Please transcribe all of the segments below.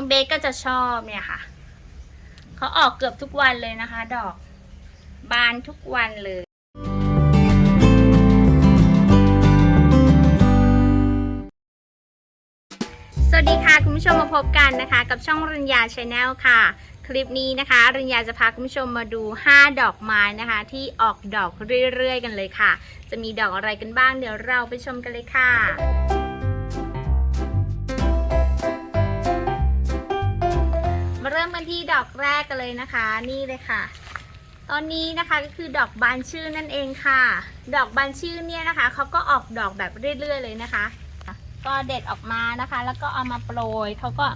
น้องเบสก็จะชอบเนี่ยค่ะ เขาออกเกือบทุกวันเลยนะคะ ดอก บานทุกวันเลยสวัสดีค่ะ คุณผู้ชมมาพบกันนะคะ กับช่องรัญญาชาแนลค่ะ คลิปนี้นะคะรัญญาจะพาคุณผู้ชมมาดู 5 ดอกไม้นะคะ ที่ออกดอกเรื่อยๆ กันเลยค่ะ จะมีดอกอะไรกันบ้างเดี๋ยวเราไปชมกันเลยค่ะ กันที่ดอกแรกกันเลยนะคะ นี่เลยค่ะ ตอนนี้นะคะก็คือดอกบานชื่นนั่นเองค่ะ ดอกบานชื่นเนี่ยนะคะเขาก็ออกดอกแบบเรื่อย ๆ เลยนะคะ ก็เด็ดออกมานะคะ แล้วก็เอามาโปรยเขาก็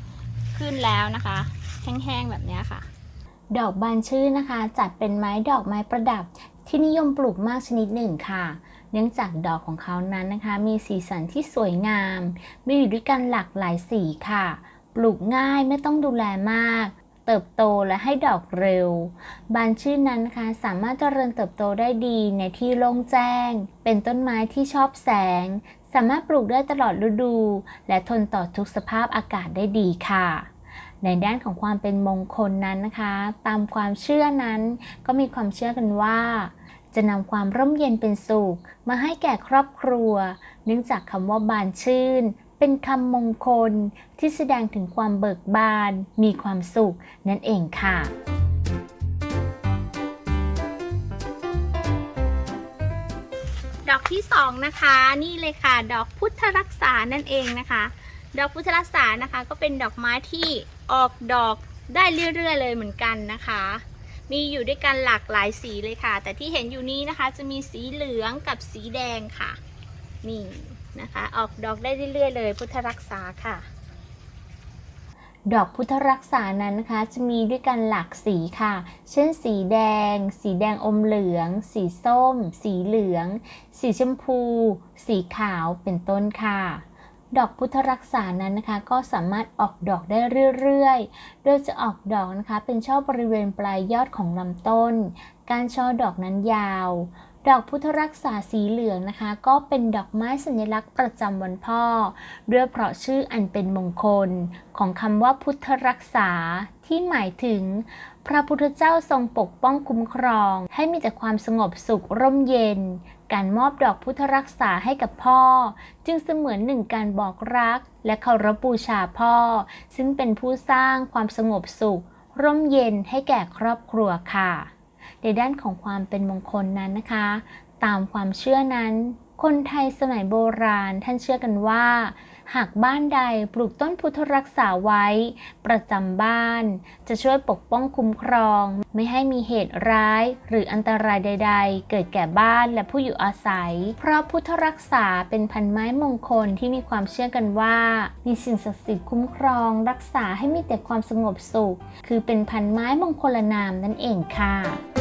ขึ้นแล้วนะคะ แห้งๆแบบนี้ค่ะ ดอกบานชื่นนะคะ จัดเป็นไม้ดอกไม้ประดับที่นิยมปลูกมากชนิดหนึ่งค่ะเนื่องจากดอกของเขานั้นนะคะ มีสีสันที่สวยงาม มีอยู่ด้วยกันหลากหลายสีค่ะ ปลูกง่ายไม่ต้องดูแลมาก ติบโตและให้ดอกเร็ว บานชื่นนั้นนะคะสามารถเจริญเติบโตได้ดีในที่โล่งแจ้ง เป็นต้นไม้ที่ชอบแสง สามารถปลูกได้ตลอดฤดู และทนต่อทุกสภาพอากาศได้ดีค่ะในด้านของความเป็นมงคลนั้นนะคะ ตามความเชื่อนั้น ก็มีความเชื่อกันว่า จะนำความร่มเย็นเป็นสุข มาให้แก่ครอบครัว เนื่องจากคำว่าบานชื่น เป็นคำมงคลที่แสดงถึงความเบิกบาน มีความสุขนั่นเองค่ะดอกที่สองนะคะนี่เลยค่ะ ดอกพุทธรักษานั่นเองนะคะ ดอกพุทธรักษานะคะ ก็เป็นดอกไม้ที่ออกดอกได้เรื่อยๆเลยเหมือนกันนะคะ มีอยู่ด้วยกันหลากหลายสีเลยค่ะ แต่ที่เห็นอยู่นี้นะคะ จะมีสีเหลืองกับสีแดงค่ะ นี่ นะคะ ออกดอกได้เรื่อยๆเลย พุทธรักษาค่ะ ดอกพุทธรักษานั้นนะคะ จะมีด้วยกันหลากสีค่ะ เช่น สีแดง สีแดงอมเหลือง สีส้ม สีเหลือง สีชมพู สีขาวเป็นต้นค่ะดอกพุทธรักษานั้นนะคะ ก็สามารถออกดอกได้เรื่อยๆ โดยจะออกดอกนะคะ เป็นช่อบริเวณปลายยอดของลำต้น การช่อดอกนั้นยาว ดอกพุทธรักษาสีเหลืองนะคะ ก็เป็นดอกไม้สัญลักษณ์ประจำวันพ่อ ด้วยเพราะชื่ออันเป็นมงคลของคำว่าพุทธรักษาที่หมายถึง พระพุทธเจ้าทรงปกป้องคุ้มครอง ให้มีแต่ความสงบสุขร่มเย็น การมอบดอกพุทธรักษาให้กับพ่อ จึงเสมือนหนึ่งการบอกรัก และเคารพบูชาพ่อ ซึ่งเป็นผู้สร้างความสงบสุข ร่มเย็นให้แก่ครอบครัวค่ะ ในด้านของความเป็นมงคลนั้นนะคะ ตามความเชื่อนั้น คนไทยสมัยโบราณท่านเชื่อกันว่า หากบ้านใดปลูกต้นพุทธรักษาไว้ ประจำบ้าน จะช่วยปกป้องคุ้มครอง ไม่ให้มีเหตุร้าย หรืออันตรายใด ๆ เกิดแก่บ้านและผู้อยู่อาศัย เพราะพุทธรักษาเป็นพันไม้มงคลที่มีความเชื่อกันว่า มีสิ่งศักดิ์สิทธิ์คุ้มครอง รักษาให้มีแต่ความสงบสุข คือเป็นพันไม้มงคลนามนั่นเองค่ะ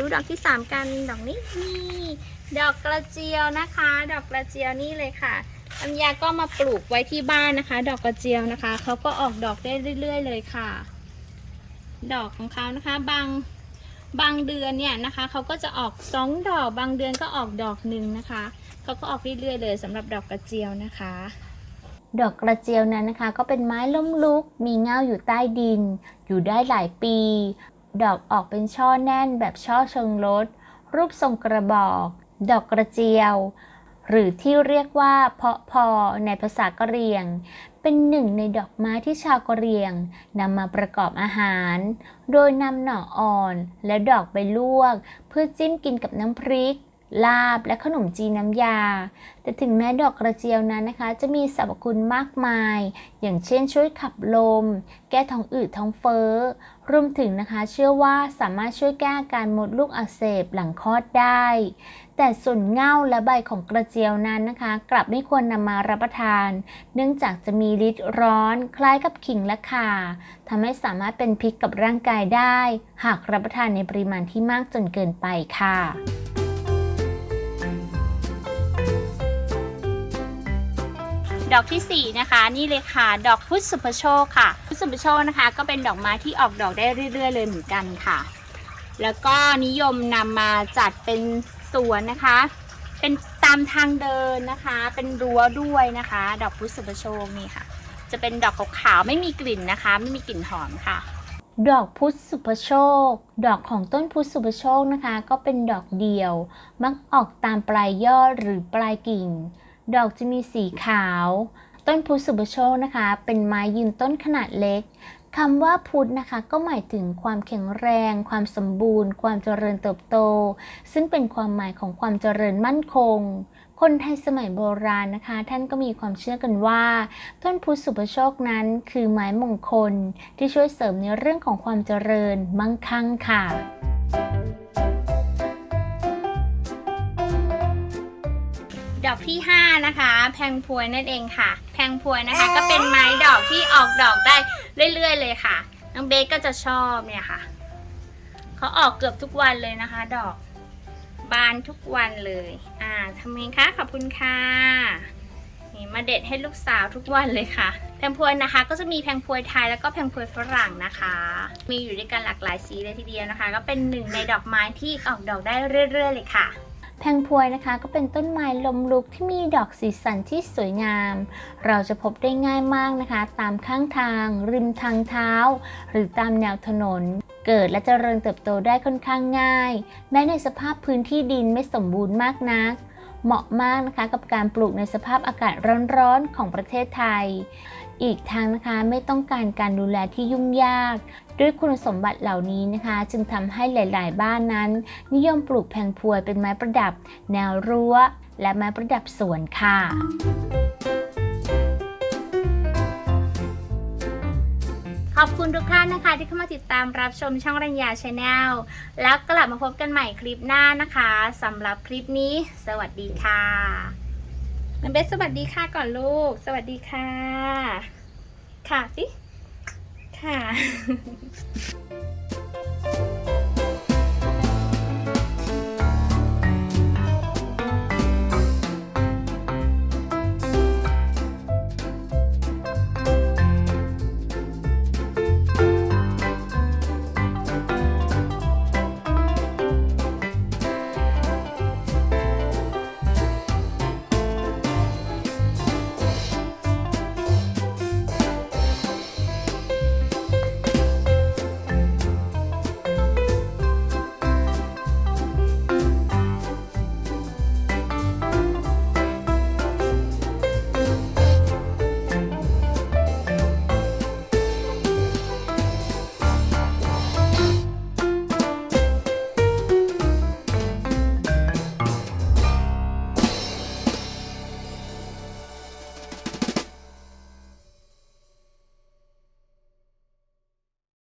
ดูดอกที่ 3 กันดอกนี้นี่ดอกกระเจียวนะคะ ดอกกระเจียวนี่เลยค่ะอัญญาก็มาปลูกไว้ที่บ้านนะคะ ดอกกระเจียวนะคะเขาก็ออกดอกได้เรื่อย ๆ เลยค่ะ ดอกของเขานะคะ บางบางเดือนเนี่ยนะคะเขาก็จะออกสองดอกบางเดือนก็ออกดอกหนึ่งนะคะเขาก็ออกเรื่อยๆเลยสำหรับดอกกระเจียวนะคะ ดอกกระเจียวนั้นนะคะ ก็เป็นไม้ล้มลุก มีเงาอยู่ใต้ดิน อยู่ได้หลายปี ดอกออกเป็นช่อแน่นแบบช่อเชิงรดรูปทรงกระบอก ดอกกระเจียว หรือที่เรียกว่าเพาะพอในภาษากะเหรี่ยง เป็นหนึ่งในดอกไม้ที่ชาวกะเหรี่ยงนำมาประกอบอาหาร โดยนำหน่ออ่อนและดอกไปลวก เพื่อจิ้มกินกับน้ำพริก ลาบและขนมจีนน้ำยา แต่ถึงแม้ดอกกระเจียวนั้นนะคะ จะมีสรรพคุณมากมาย อย่างเช่นช่วยขับลม แก้ท้องอืดท้องเฟ้อ รวมถึงนะคะเชื่อว่าสามารถช่วยแก้อาการมดลูกอักเสบหลังคลอดได้ แต่ส่วนเง่าและใบของกระเจียวนั้นนะคะ กลับไม่ควรนำมารับประทาน เนื่องจากจะมีฤทธิ์ร้อน คล้ายกับขิงและข่าทำให้สามารถเป็นพิษกับร่างกายได้ หากรับประทานในปริมาณที่มากจนเกินไปค่ะ ดอกทีสี่ 4 นะคะ นี่เลยค่ะ ดอกพุทธสุภโชคค่ะ พุทธสุภโชคนะคะ ก็เป็นดอกไม้ที่ออกดอกได้เรื่อย ๆ เลยเหมือนกันค่ะ แล้วก็นิยมนำมาจัดเป็นสวนนะคะ เป็นตามทางเดินนะคะ เป็นรั้วด้วยนะคะ ดอกพุทธสุภโชคนี่ค่ะ จะเป็นดอกขาวๆไม่มีกลิ่นนะคะ ไม่มีกลิ่นหอมค่ะดอกพุทธสุภโชค ดอกของต้นพุทธสุภโชคนะคะ ก็เป็นดอกเดียว มักออกตามปลายยอดหรือปลายกิ่ง ดอกจะมีสีขาว ต้นพุธสุภโชคนะคะ เป็นไม้ยืนต้นขนาดเล็กคำว่าพุธนะคะก็หมายถึงความแข็งแรง ความสมบูรณ์ ความเจริญเติบโต ซึ่งเป็นความหมายของความเจริญมั่นคง คนไทยสมัยโบราณนะคะ ท่านก็มีความเชื่อกันว่า ต้นพุธสุภโชคนั้นคือไม้มงคลที่ช่วยเสริมในเรื่องของความเจริญมั่งคั่งค่ะ ที่ 5 นะคะ แพงพวยนั่นเองค่ะ แพงพวยนะคะ ก็เป็นไม้ดอกที่ออกดอกได้เรื่อยๆเลยค่ะ น้องเบสก็จะชอบเนี่ยค่ะ เขาออกเกือบทุกวันเลยนะคะ ดอก บานทุกวันเลย อ่าทำไงคะขอบคุณค่ะนี่มาเด็ดให้ลูกสาวทุกวันเลยค่ะ แพงพวยนะคะ ก็จะมีแพงพวยไทยแล้วก็แพงพวยฝรั่งนะคะ มีอยู่ด้วยกันหลากหลายสีเลยทีเดียวนะคะ ก็เป็นหนึ่งในดอกไม้ที่ออกดอกได้เรื่อย ๆ เลยค่ะ แพงพวยนะคะก็เป็นต้นไม้ลมลุกที่มีดอกสีสันที่สวยงาม เราจะพบได้ง่ายมากนะคะ ตามข้างทาง ริมทางเท้า หรือตามแนวถนน เกิดและเจริญเติบโตได้ค่อนข้างง่าย แม้ในสภาพพื้นที่ดินไม่สมบูรณ์มากนัก เหมาะมากนะคะกับการปลูกในสภาพอากาศร้อนๆของประเทศไทย อีกทางนะคะไม่ต้องการการดูแลที่ยุ่งยาก ด้วยคุณสมบัติเหล่านี้นะคะ จึงทำให้หลาย ๆ บ้านนั้น นิยมปลูกแพงพวยเป็นไม้ประดับ แนวรั้ว และไม้ประดับสวนค่ะขอบคุณทุกท่านนะคะที่เข้ามาติดตามรับชมช่องรัญญาชาแนลแล้วกลับมาพบกันใหม่คลิปหน้านะคะสำหรับคลิปนี้ สวัสดีค่ะ น้ำเบสสวัสดีค่ะก่อนลูก สวัสดีค่ะ ค่ะสิค่ะ